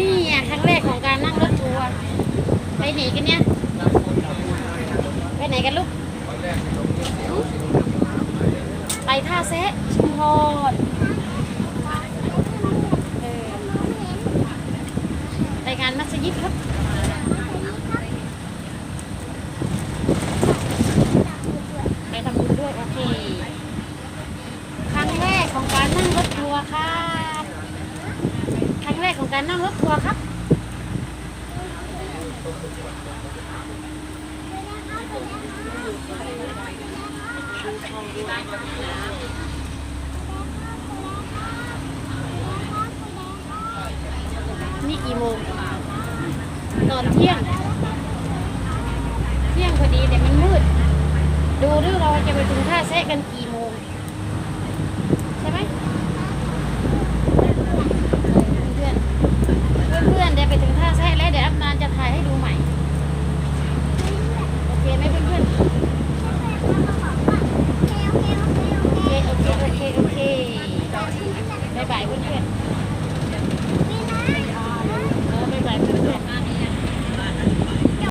นี่อะครั้งแรกของการนั่งรถทัวร์ไปไหนกันเนี่ย ไปไหนกันลูก ไปท่าเซะชุมพรไปงานมัสยิดครับไปทำบุญด้วย โอเค ครั้งแรกของการนั่งรถทัวร์ค่ะ นั่งรถทัวร์ครับนี่กี่โมงตอนเที่ยง เที่ยงพอดีแต่มันมืด ดูด้วยเราจะไปถึงท่าแซะกันกี่โมง